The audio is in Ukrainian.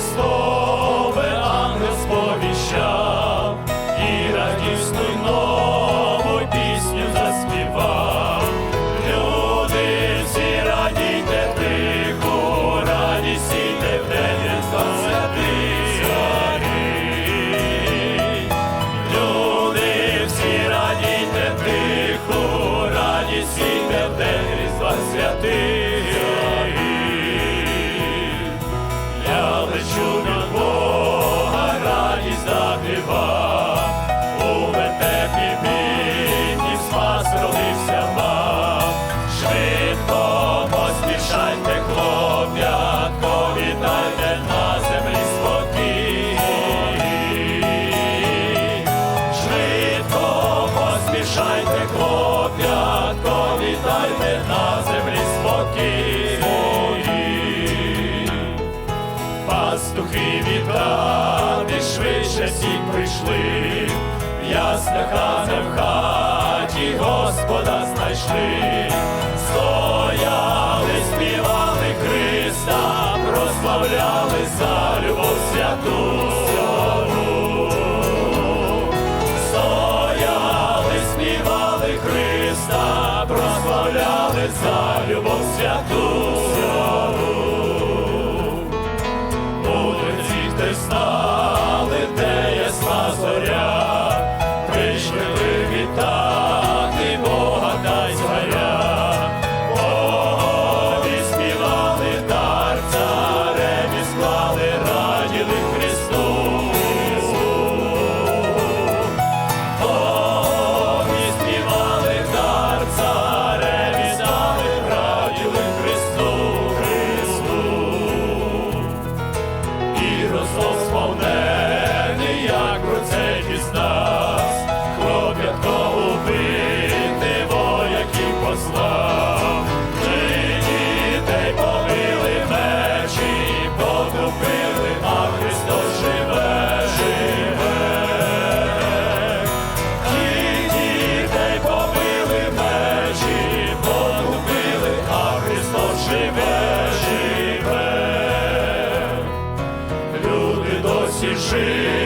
restore. дива, у метепі бідні спас родився швидко поспішайте, хлоп'ятко, вітайте на землі спокій, швидко поспішайте, хлоп'ятко, були, в яснах а в хаті Господа знайшли, стояли, співали Христа, прославляли за любов святу. Стояли, співали Христа, прославляли за любов святу. Мудреців Христа всі жили.